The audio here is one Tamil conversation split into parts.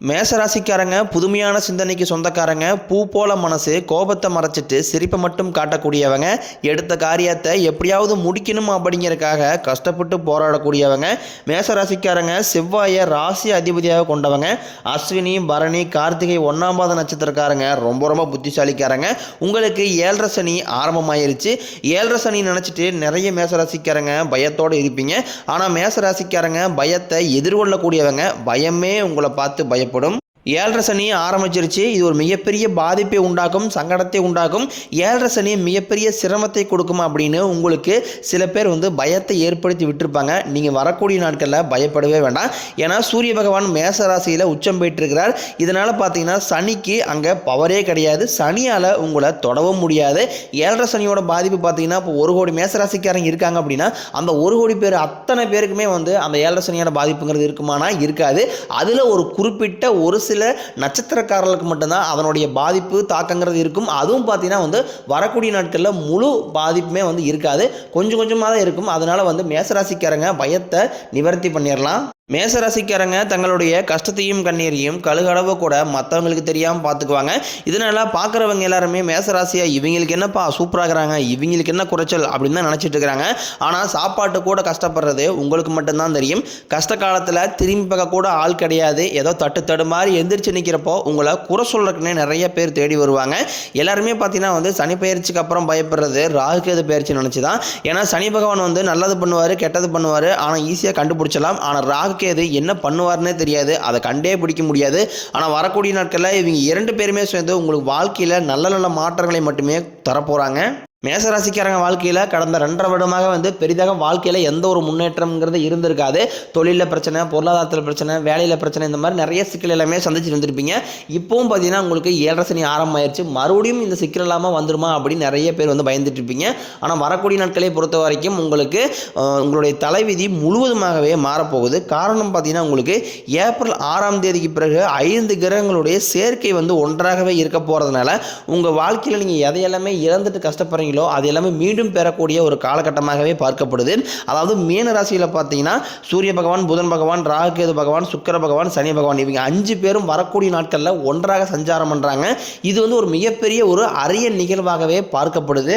மேசராசிக்காரங்க புதுமையான சிந்தனைக்கு சொந்தக்காரங்க பூ போல மனசு கோபத்தை மறைச்சிட்டு சிரிப்பை மட்டும் காட்டக்கூடியவங்க எடுத்த காரியத்தை எப்படியாவது முடிக்கணும் அப்படிங்கிறதுக்காக கஷ்டப்பட்டு போராடக்கூடியவங்க மேசராசிக்காரங்க செவ்வாயை ராசி அதிபதியாக கொண்டவங்க அஸ்வினி பரணி கார்த்திகை ஒன்றாம் பாத நட்சத்திரக்காரங்க ரொம்ப ரொம்ப புத்திசாலிக்காரங்க. உங்களுக்கு ஏழரை சனி ஆரம்பமாயிருச்சு. ஏழரை சனி நினச்சிட்டு நிறைய மேசராசிக்காரங்க பயத்தோடு இருப்பீங்க. ஆனால் மேசராசிக்காரங்க பயத்தை எதிர்கொள்ளக்கூடியவங்க பயமே உங்களை பார்த்து பயம் பயப்படும் ஏழரை சனியை ஆரம்பிச்சிருச்சு. இது ஒரு மிகப்பெரிய பாதிப்பை உண்டாக்கும் சங்கடத்தை உண்டாக்கும். ஏழரை சனி மிகப்பெரிய சிரமத்தை கொடுக்கும் அப்படின்னு உங்களுக்கு சில பேர் வந்து பயத்தை ஏற்படுத்தி விட்டுருப்பாங்க. நீங்கள் வரக்கூடிய நாட்களில் பயப்படவே வேண்டாம். ஏன்னா சூரிய பகவான் மேச ராசியில் உச்சம் போயிட்டுருக்கிறார் இதனால் பார்த்தீங்கன்னா சனிக்கு அங்கே பவரே கிடையாது. சனியால் உங்களை தொடவும் முடியாது. ஏழரை சனியோட பாதிப்பு பார்த்தீங்கன்னா இப்போ ஒரு கோடி மேசராசிக்காரங்க இருக்காங்க அப்படின்னா அந்த ஒரு கோடி பேர் அத்தனை பேருக்குமே வந்து அந்த ஏழரை சனியோட பாதிப்புங்கிறது இருக்குமானா இருக்காது. அதில் ஒரு குறிப்பிட்ட ஒரு சில நட்சத்திரக்காரர்களுக்கு மட்டும்தான் அதனுடைய பாதிப்பு தாக்கங்கிறது இருக்கும். அதுவும் பார்த்தீங்கன்னா வந்து வரக்கூடிய நாட்களில் முழு பாதிப்புமே வந்து இருக்காது. கொஞ்சம் கொஞ்சமாக தான் இருக்கும். அதனால வந்து மேசராசிக்காரங்க பயத்தை நிவர்த்தி பண்ணிடலாம் மேசராசிக்காரங்க தங்களுடைய கஷ்டத்தையும் கண்ணீரையும் கழுகளவு கூட மற்றவங்களுக்கு தெரியாமல் பார்த்துக்குவாங்க இதனால் பார்க்குறவங்க எல்லாருமே மேசராசியாக இவங்களுக்கு என்னப்பா சூப்பராகிறாங்க இவங்களுக்கு என்ன குறைச்சல் அப்படின்னு தான் நினச்சிட்டு இருக்கிறாங்க. ஆனால் சாப்பாட்டு கூட கஷ்டப்படுறது உங்களுக்கு மட்டும்தான் தெரியும். கஷ்ட காலத்தில் திரும்பி பார்க்க கூட ஆள் கிடையாது. ஏதோ தட்டு தடு மாதிரி எந்திரிச்சு நிற்கிறப்போ உங்களை குறை சொல்கிறதுக்குன்னே நிறைய பேர் தேடி வருவாங்க. எல்லாருமே பார்த்தீங்கன்னா வந்து சனி பயிற்சிக்கு அப்புறம் பயப்படுறது ராகுகேது பயிற்சி நினச்சி தான் ஏன்னா சனி பகவான் வந்து நல்லது பண்ணுவார் கெட்டது பண்ணுவார். ஆனால் ஈஸியாக கண்டுபிடிச்சலாம் ஆனால் ராகு ராகுகேது என்ன பண்ணுவார்னே தெரியாது. அதை கண்டே பிடிக்க முடியாது. ஆனால் வரக்கூடிய நாட்களில் இவங்க இரண்டு பேருமே சேர்ந்து உங்களுக்கு வாழ்க்கையில் நல்ல நல்ல மாற்றங்களை மட்டுமே தரப்போகிறாங்க மேசராசிக்காரங்க வாழ்க்கையில் கடந்த ரெண்டரை வருடமாக வந்து பெரிதாக வாழ்க்கையில் எந்த ஒரு முன்னேற்றம்ங்கிறது இருந்திருக்காது. தொழிலில் பிரச்சனை பொருளாதாரத்தில் பிரச்சனை வேலையில் பிரச்சனை இந்த மாதிரி நிறைய சிக்கல் எல்லாமே சந்திச்சு இருந்திருப்பீங்க. இப்போவும் பார்த்தீங்கன்னா உங்களுக்கு ஏழரை சனி ஆரம்பமாயிருச்சு. மறுபடியும் இந்த சிக்கல் இல்லாமல் வந்துருமா அப்படின்னு நிறைய பேர் வந்து பயந்துட்டு இருப்பீங்க. ஆனால் வரக்கூடிய நாட்களை பொறுத்த வரைக்கும் உங்களுக்கு உங்களுடைய தலைவிதி முழுவதுமாகவே மாறப்போகுது. காரணம் பார்த்தீங்கன்னா உங்களுக்கு ஏப்ரல் ஆறாம் தேதிக்கு பிறகு ஐந்து கிரகங்களுடைய சேர்க்கை வந்து ஒன்றாகவே இருக்க போகிறதுனால உங்கள் வாழ்க்கையில் நீங்கள் எதையெல்லாமே இழந்துட்டு கஷ்டப்படுறீங்களோ அது எல்லாமே மீண்டும் பெறக்கூடிய ஒரு காலகட்டமாகவே பார்க்கப்படுது. அதாவது மீன ராசியில் பார்த்தீங்கன்னா சூரிய பகவான் புதன் பகவான் ராகுகேது பகவான் சுக்கர பகவான் சனி பகவான் இவங்க அஞ்சு பேரும் வரக்கூடிய நாட்களில் ஒன்றாக சஞ்சாரம் பண்ணுறாங்க இது வந்து ஒரு மிகப்பெரிய ஒரு அரிய நிகழ்வாகவே பார்க்கப்படுது.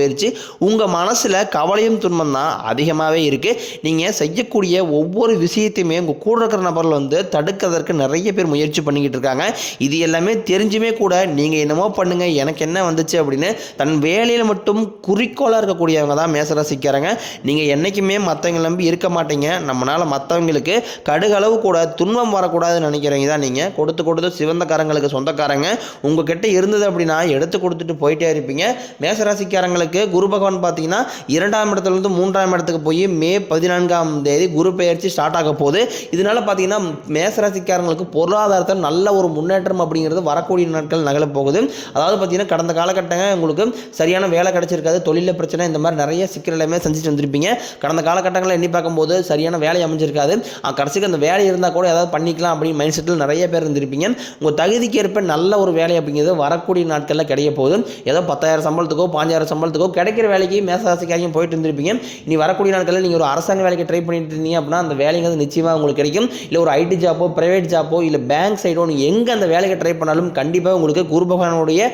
போயிடுச்சு உங்கள் மனசில் கவலையும் துன்பம் தான் அதிகமாகவே இருக்குது நீங்கள் செய்யக்கூடிய ஒவ்வொரு விஷயத்தையுமே உங்கள் கூட இருக்கிற நபர்கள் வந்து தடுக்கிறதற்கு நிறைய பேர் முயற்சி பண்ணிக்கிட்டு இருக்காங்க. இது எல்லாமே தெரிஞ்சுமே கூட நீங்கள் என்னமோ பண்ணுங்கள் எனக்கு என்ன வந்துச்சு அப்படின்னு தன் வேலையில் மட்டும் குறிக்கோளாக இருக்கக்கூடியவங்க தான் மேசராசிக்காரங்க. நீங்கள் என்றைக்குமே மற்றவங்க நம்பி இருக்க மாட்டீங்க. நம்மளால் மற்றவங்களுக்கு கடுகளவு கூட துன்பம் வரக்கூடாதுன்னு நினைக்கிறவங்க தான் நீங்கள் கொடுத்து கொடுத்து சிவந்தக்காரங்களுக்கு சொந்தக்காரங்க. உங்ககிட்ட இருந்தது அப்படின்னா எடுத்து கொடுத்துட்டு போயிட்டே இருப்பீங்க. மேசராசிக்காரங்களுக்கு குரு பகவான் பார்த்தீங்கன்னா இரண்டாம் இடத்துலேருந்து மூன்றாம் இடத்துக்கு போய் மே பதினான்காம் தேதி குரு பெயர்ச்சி ஸ்டார்ட் ஆக போகுது. இதனால பார்த்தீங்கன்னா மேசராசிக்காரங்களுக்கு பொருளாதாரத்தில் நல்ல ஒரு முன்னேற்றம் அப்படிங்கிறது வரக்கூடிய நாட்கள் நகல போகுது. அதாவது பார்த்தீங்கன்னா கடந்த காலகட்டங்கள் உங்களுக்கு சரியான வேலை கிடைச்சிருக்காது தொழிலில் பிரச்சனை இந்த மாதிரி நிறைய சிக்கல் எல்லாமே சந்திச்சு வந்திருப்பீங்க. கடந்த காலகட்டங்களில் எண்ணி பார்க்கும்போது சரியான வேலை அமைஞ்சிருக்காது. கடைசிக்கு அந்த வேலை இருந்தால் கூட ஏதாவது பண்ணிக்கலாம் அப்படின்னு மைண்ட் செட்டில் நிறைய பேர் இருந்திருப்பீங்க. உங்கள் தகுதிக்கு ஏற்ப நல்ல ஒரு வேலை அப்படிங்கிறது வரக்கூடிய நாட்களில் கிடைக்க போகுது. ஏதோ பத்தாயிரம் சம்பளத்துக்கோ பாஞ்சாயிரம் சம்பளத்துக்கோ கிடைக்கிற வேலைக்கு மேசராசிக்காரையும் போயிட்டு இருந்திருப்பீங்க. நீ வரக்கூடிய நாட்களில் நீங்கள் ஒரு அரசாங்க வேலைக்கு ட்ரை பண்ணிட்டு இருந்தீங்க அப்படின்னா அந்த வேலைங்கிறது நிச்சயமாக உங்களுக்கு கிடைக்கும். இல்லை ஒரு ஐடி ஜாப்போ ப்ரைவேட் ஜாப்போ இல்லை பேங்க் சைடோ நீங்கள் எங்கே அந்த வேலைக்கு ட்ரை பண்ணாலும் கண்டிப்பாக உங்களுக்கு குரு பகவானுடைய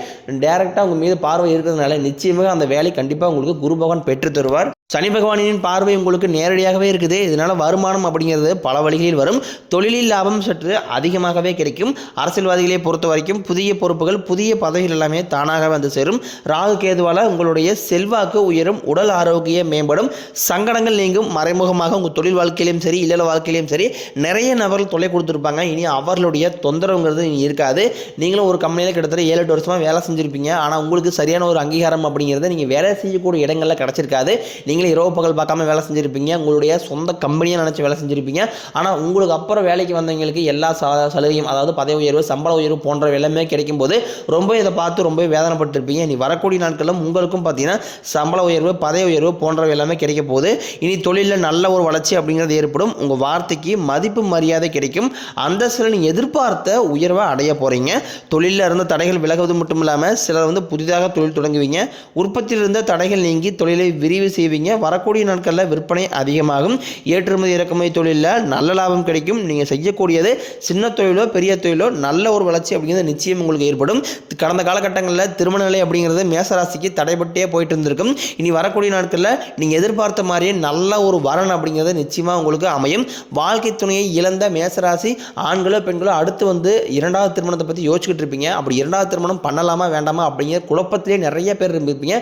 டேரெக்டாக உங்கள் மீது பார்வை இருக்கிறதுனால நிச்சயமாக அந்த வேலை கண்டிப்பாக உங்களுக்கு குரு பகவான் பெற்று தருவார். சனி பகவானின் பார்வை உங்களுக்கு நேரடியாகவே இருக்குது. இதனால் வருமானம் அப்படிங்கிறது பல வழிகளில் வரும். தொழிலில் லாபம் சற்று அதிகமாகவே கிடைக்கும். அரசியல்வாதிகளை பொறுத்த வரைக்கும் புதிய பொறுப்புகள் புதிய பதவிகள் எல்லாமே தானாக வந்து சேரும். ராகு கேதுவால் உங்களுடைய செல்வாக்கு உயரும் உடல் ஆரோக்கியம் மேம்படும் சங்கடங்கள் நீங்கும் மறைமுகமாக உங்கள் தொழில் வாழ்க்கையிலும் சரி இல்லற வாழ்க்கையிலும் சரி நிறைய நபர்கள் தொலை கொடுத்துருப்பாங்க. இனி அவர்களுடைய தொந்தரவுங்கிறது இனி இருக்காது. நீங்களும் ஒரு கம்பெனியில் கிட்டத்தட்ட ஏழு எட்டு வருஷமாக வேலை செஞ்சுருப்பீங்க. ஆனால் உங்களுக்கு சரியான ஒரு அங்கீகாரம் அப்படிங்கிறத நீங்கள் வேலை செய்யக்கூடிய இடங்களில் கிடச்சிருக்காது. நீங்களும் நீங்களே இரவு பகல் பார்க்காம வேலை செஞ்சுருப்பீங்க. உங்களுடைய சொந்த கம்பெனியாக நினச்சி வேலை செஞ்சுருப்பீங்க. ஆனால் உங்களுக்கு அப்புறம் வேலைக்கு வந்தவங்களுக்கு எல்லா சலுகையும் அதாவது பதவி உயர்வு சம்பள உயர்வு போன்ற எல்லாமே கிடைக்கும் போது ரொம்ப இதை பார்த்து ரொம்ப வேதனைப்பட்டிருப்பீங்க. இனி வரக்கூடிய நாட்களில் உங்களுக்கும் பார்த்தீங்கன்னா சம்பள உயர்வு பதவி உயர்வு போன்றவை எல்லாமே கிடைக்க போகுது. இனி தொழிலில் நல்ல ஒரு வளர்ச்சி அப்படிங்கிறது ஏற்படும். உங்கள் வார்த்தைக்கு மதிப்பு மரியாதை கிடைக்கும். அந்தஸ்தில் நீங்கள் எதிர்பார்த்த உயர்வை அடைய போகிறீங்க தொழிலில் இருந்த தடைகள் விலகுவது மட்டும் இல்லாமல் சிலர் வந்து புதிதாக தொழில் தொடங்குவீங்க. உற்பத்தியில் இருந்த தடைகள் நீங்கி தொழிலை விரிவு செய்வீங்க. வரக்கூடிய நாட்களில் விற்பனை அதிகமாகும். ஏற்றுமதி இறக்குமதி தொழிலில் நல்ல லாபம் கிடைக்கும். நீங்கள் செய்யக்கூடியது சின்ன தொழிலோ பெரிய தொழிலோ நல்ல ஒரு வளர்ச்சி அப்படிங்கிறது நிச்சயம் உங்களுக்கு ஏற்படும். கடந்த காலகட்டங்களில் திருமண நிலை அப்படிங்கிறது மேசராசிக்கு தடைபட்டே போயிட்டு இருந்திருக்கும் இனி வரக்கூடிய நாட்களில் நீங்கள் எதிர்பார்த்த மாதிரியே நல்ல ஒரு வரன் அப்படிங்கிறது நிச்சயமாக உங்களுக்கு அமையும். வாழ்க்கை துணையை இழந்த மேசராசி ஆண்களோ பெண்களோ அடுத்து வந்து இரண்டாவது திருமணத்தை பற்றி யோசிச்சுக்கிட்டு இருப்பீங்க. அப்படி இரண்டாவது திருமணம் பண்ணலாமா வேண்டாமா அப்படிங்கிற குழப்பத்திலே நிறைய பேர் இருந்திருப்பீங்க.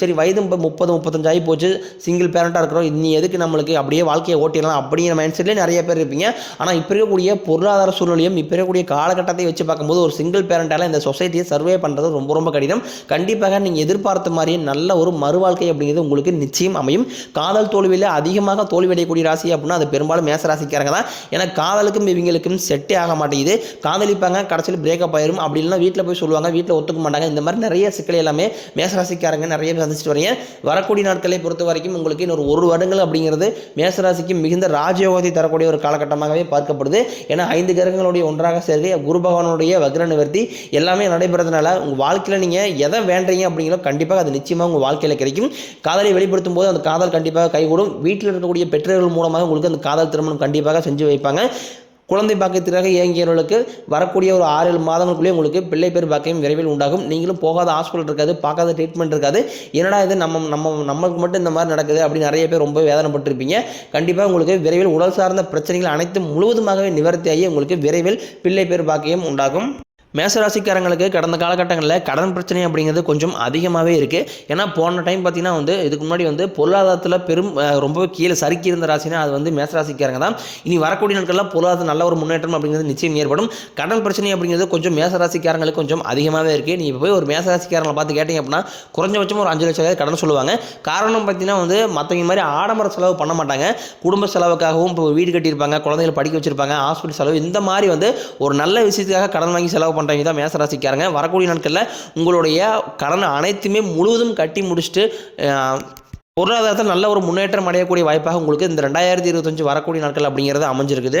சரி வயது முப்பது முப்பத்தஞ்சு ஆகி போச்சு சிங்கிள் பேரண்ட்டாக இருக்கிறோம். இனி எதுக்கு நம்மளுக்கு அப்படியே வாழ்க்கையை ஓட்டிடலாம் அப்படிங்கிற மைண்ட் செட்லேயே நிறைய பேர் இருப்பீங்க. ஆனால் இப்போ இருக்கக்கூடிய பொருளாதார சூழ்நிலையும் இப்போ இருக்கக்கூடிய காலகட்டத்தை வச்சு பார்க்கும்போது ஒரு சிங்கிள் பேரண்ட்டால் இந்த சொசைட்டியை சர்வே பண்ணுறது ரொம்ப ரொம்ப கடினம். கண்டிப்பாக நீங்கள் எதிர்பார்த்த மாதிரியே நல்ல நல்ல ஒரு மறுவாழ்க்கை அப்படிங்கிறது உங்களுக்கு நிச்சயம் அமையும். காதல் தோல்வியில் அதிகமாக தோல்வியடையக்கூடிய ராசி அப்படின்னா அது பெரும்பாலும் மேச ராசிக்காரங்க தான். ஏன்னா காதலுக்கும் இவங்களுக்கும் செட்டே ஆக மாட்டேங்குது. காதலிப்பாங்க கடைசியில் பிரேக்கப் ஆயிரும். அப்படி இல்லைனா வீட்டில் போய் சொல்லுவாங்க வீட்டில் ஒத்துக்க மாட்டாங்க. இந்த மாதிரி நிறைய சிக்கல் எல்லாமே மேசராசிக்காரங்க நிறைய சந்திச்சுட்டு வரீங்க வரக்கூடிய நாட்களை பொறுத்த வரைக்கும் உங்களுக்கு இன்னொரு ஒரு வருடங்கள் அப்படிங்கிறது மேசராசிக்கு மிகுந்த ராஜயோகத்தை தரக்கூடிய ஒரு காலகட்டமாகவே பார்க்கப்படுது. ஏன்னா ஐந்து கிரகங்களுடைய ஒன்றாக சேர்க்கை குரு பகவானுடைய வக்ர நிவர்த்தி எல்லாமே நடைபெறதுனால உங்கள் வாழ்க்கையில் நீங்கள் எதை வேண்டீங்க அப்படிங்கிறோ கண்டிப்பாக அது நிச்சயமாக உங்கள் வாழ்க்கையில் கிடைக்கும். காதலை வெளிப்படுத்தும் போது அந்த காதல் கண்டிப்பாக கைகூடும். வீட்டில் இருக்கக்கூடிய பெற்றோர்கள் மூலமாக உங்களுக்கு அந்த காதல் திருமணம் கண்டிப்பாக செஞ்சு வைப்பாங்க. குழந்தை பாக்கியத்திற்காக இயங்கியவர்களுக்கு வரக்கூடிய ஒரு ஆறு ஏழு மாதங்களுக்குள்ளேயே உங்களுக்கு பிள்ளை பேர் பாக்கியம் விரைவில் உண்டாகும். நீங்களும் போகாத ஹாஸ்பிட்டல் இருக்காது பார்க்காத ட்ரீட்மெண்ட் இருக்காது. என்னடா இது நம்ம நம்ம நம்மளுக்கு மட்டும் இந்த மாதிரி நடக்குது அப்படின்னு நிறைய பேர் ரொம்ப வேதனைப்பட்டிருப்பீங்க. கண்டிப்பாக உங்களுக்கு விரைவில் உடல் சார்ந்த பிரச்சனைகள் அனைத்தும் முழுவதுமாகவே நிவர்த்தியாகி உங்களுக்கு விரைவில் பிள்ளை பேர் பாக்கியம் உண்டாகும். மேசராசிக்காரங்களுக்கு கடந்த காலகட்டங்களில் கடன் பிரச்சனை அப்படிங்கிறது கொஞ்சம் அதிகமாகவே இருக்குது ஏன்னா போன டைம் பார்த்திங்கன்னா வந்து இதுக்கு முன்னாடி வந்து பொருளாதாரத்தில் பெரும் ரொம்ப கீழே சறுக்கி இருந்த ராசினா அது வந்து மேசராசிக்காரங்க தான். இனி வரக்கூடிய நாட்களில் பொருளாதார நல்ல ஒரு முன்னேற்றம் அப்படிங்கிறது நிச்சயம் ஏற்படும். கடன் பிரச்சனை அப்படிங்கிறது கொஞ்சம் மேசராசிக்காரங்களுக்கு கொஞ்சம் அதிகமாகவே இருக்குது நீ இப்போ போய் ஒரு மேசராசிக்காரங்களை பார்த்து கேட்டிங்க அப்படின்னா குறைஞ்சபட்சம் ஒரு அஞ்சு லட்சம் கடன் சொல்லுவாங்க. காரணம் பார்த்தீங்கன்னா வந்து மற்றவங்க மாதிரி ஆடம்பர செலவு பண்ண மாட்டாங்க. குடும்ப செலவுக்காகவும் இப்போ வீடு கட்டியிருப்பாங்க குழந்தைகளை படிக்க வச்சிருப்பாங்க ஹாஸ்பிட்டல் செலவு இந்த மாதிரி வந்து ஒரு நல்ல விஷயத்துக்காக கடன் வாங்கி செலவு பண்ணுறவங்க தான் மேசராசிக்காரங்க. வரக்கூடிய நாட்களில் உங்களுடைய கடன் அனைத்துமே முழுவதும் கட்டி முடிச்சுட்டு பொருளாதாரத்தில் நல்ல ஒரு முன்னேற்றம் அடையக்கூடிய வாய்ப்பாக உங்களுக்கு இந்த ரெண்டாயிரத்தி இருபத்தஞ்சு வரக்கூடிய நாட்கள் அப்படிங்கிறது அமைஞ்சிருக்குது.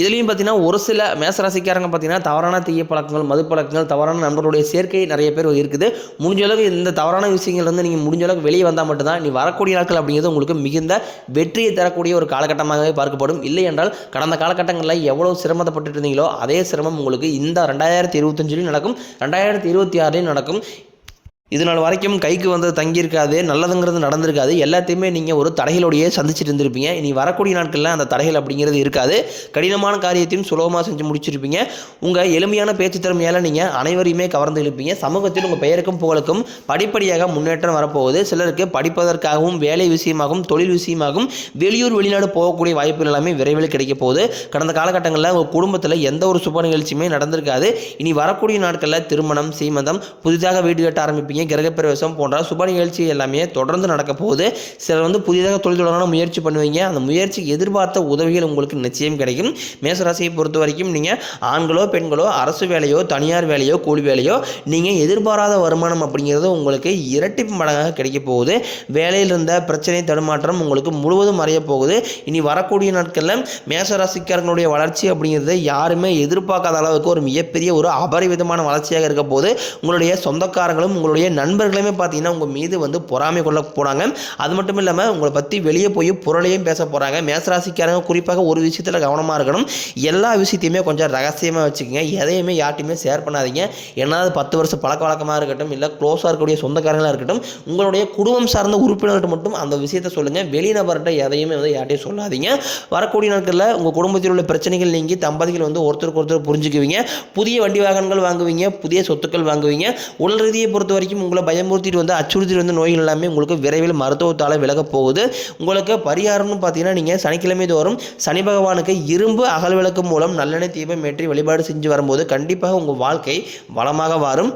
இதுலேயும் பார்த்தீங்கன்னா ஒரு சில மேசராசிக்காரங்க பார்த்தீங்கன்னா தவறான தீய பழக்கங்கள் மது பழக்கங்கள் தவறான நண்பர்களுடைய சேர்க்கை நிறைய பேர் இருக்குது. முடிஞ்ச அளவுக்கு இந்த தவறான விஷயங்கள் வந்து நீங்கள் முடிஞ்ச அளவுக்கு வெளியே வந்தால் மட்டும்தான் நீ வரக்கூடிய நாட்கள் அப்படிங்கிறது உங்களுக்கு மிகுந்த வெற்றியை தரக்கூடிய ஒரு காலகட்டமாகவே பார்க்கப்படும். இல்லை என்றால் கடந்த காலகட்டங்களில் எவ்வளோ சிரமப்பட்டு இருந்தீங்களோ அதே சிரமம் உங்களுக்கு இந்த ரெண்டாயிரத்தி இருபத்தஞ்சிலையும் நடக்கும். ரெண்டாயிரத்தி இருபத்தி ஆறுலையும் நடக்கும். இது நாள் வரைக்கும் கைக்கு வந்தது தங்கியிருக்காது நல்லதுங்கிறது நடந்திருக்காது. எல்லாத்தையுமே நீங்கள் ஒரு தடைகளோடையே சந்திச்சுட்டு இருந்திருப்பீங்க. இனி வரக்கூடிய நாட்களில் அந்த தடைகள் அப்படிங்கிறது இருக்காது. கடினமான காரியத்தையும் சுலபமாக செஞ்சு முடிச்சிருப்பீங்க. உங்கள் எளிமையான பேச்சு திறமையால் நீங்கள் அனைவரையுமே கவர்ந்து இழுப்பீங்க. சமூகத்தில் உங்கள் பெயருக்கும் புகழுக்கும் படிப்படியாக முன்னேற்றம் வரப்போகுது. சிலருக்கு படிப்பதற்காகவும் வேலை விஷயமாகவும் தொழில் விஷயமாகவும் வெளியூர் வெளிநாடு போகக்கூடிய வாய்ப்புகள் எல்லாமே விரைவில் கிடைக்க போகுது கடந்த காலகட்டங்களில் உங்கள் குடும்பத்தில் எந்த ஒரு சுப நிகழ்ச்சியுமே நடந்திருக்காது. இனி வரக்கூடிய நாட்களில் திருமணம் சீமந்தம் புதிதாக வீடு கட்ட ஆரம்பிப்பீங்க. கிரகப்பிரவேசம் போன்ற சுப நிகழ்ச்சி எல்லாமே தொடர்ந்து நடக்க போகுது. சிலர் வந்து புதிதாக தொழில் தொடரான முயற்சி பண்ணுவீங்க. அந்த முயற்சிக்கு எதிர்பார்த்த உதவிகள் உங்களுக்கு நிச்சயம் கிடைக்கும். மேசராசியை பொறுத்த வரைக்கும் நீங்கள் ஆண்களோ பெண்களோ அரசு வேலையோ தனியார் வேலையோ கூலி வேலையோ நீங்கள் எதிர்பாராத வருமானம் அப்படிங்கிறது உங்களுக்கு இரட்டிப்பு மடங்காக கிடைக்க போகுது. வேலையில் இருந்த பிரச்சனை தடுமாற்றம் உங்களுக்கு முழுவதும் மறைய போகுது. இனி வரக்கூடிய நாட்களில் மேசராசிக்காரங்களுடைய வளர்ச்சி அப்படிங்கிறது யாருமே எதிர்பார்க்காத அளவுக்கு ஒரு மிகப்பெரிய ஒரு அபரிவிதமான வளர்ச்சியாக இருக்க போது உங்களுடைய சொந்தக்காரங்களும் உங்களுடைய நண்பர்களுமே பார்த்தீங்கன்னா உங்கள் மீது வந்து பொறாமை கொள்ள போகிறாங்க அது மட்டும் இல்லாமல் உங்களை பற்றி வெளியே போய் புரளையும் பேச போகிறாங்க மேசராசிக்காரங்க குறிப்பாக ஒரு விஷயத்தில் கவனமாக இருக்கணும். எல்லா விஷயத்தையுமே கொஞ்சம் ரகசியமாக வச்சுக்கோங்க. எதையுமே யார்ட்டையுமே ஷேர் பண்ணாதீங்க. என்னது பத்து வருஷம் பழக்க வழக்கமாக இருக்கட்டும் இல்லை க்ளோஸாக இருக்கக்கூடிய சொந்தக்காரங்களாக இருக்கட்டும் உங்களுடைய குடும்பம் சார்ந்த உறுப்பினர்கிட்ட மட்டும் அந்த விஷயத்தை சொல்லுங்கள் வெளிநபர்கிட்ட எதையுமே வந்து யார்ட்டையும் சொல்லாதீங்க. வரக்கூடிய நாட்களில் உங்கள் குடும்பத்தில் உள்ள பிரச்சனைகள் நீங்கி தம்பதிகள் வந்து ஒருத்தருக்கு ஒருத்தர் புரிஞ்சுக்குவீங்க. புதிய வண்டி வாகனங்கள் வாங்குவீங்க. புதிய சொத்துக்கள் வாங்குவீங்க. உடல் ரீதியை பொறுத்த வரைக்கும் உங்களை பயமுறுத்திட்டு வந்து அச்சுறுத்திட்டு வந்து நோய்கள் எல்லாமே உங்களுக்கு விரைவில் மருத்துவத்தால் விலகப் போகுது. உங்களுக்கு பரிகாரம்னு பார்த்தீங்கன்னா நீங்கள் சனிக்கிழமை தோறும் சனி பகவானுக்கு இரும்பு அகல் விளக்கு மூலம் நல்லெண்ணெய் தீபம் ஏற்றி வழிபாடு செஞ்சு வரும்போது கண்டிப்பாக உங்கள் வாழ்க்கை வளமாக வாரும்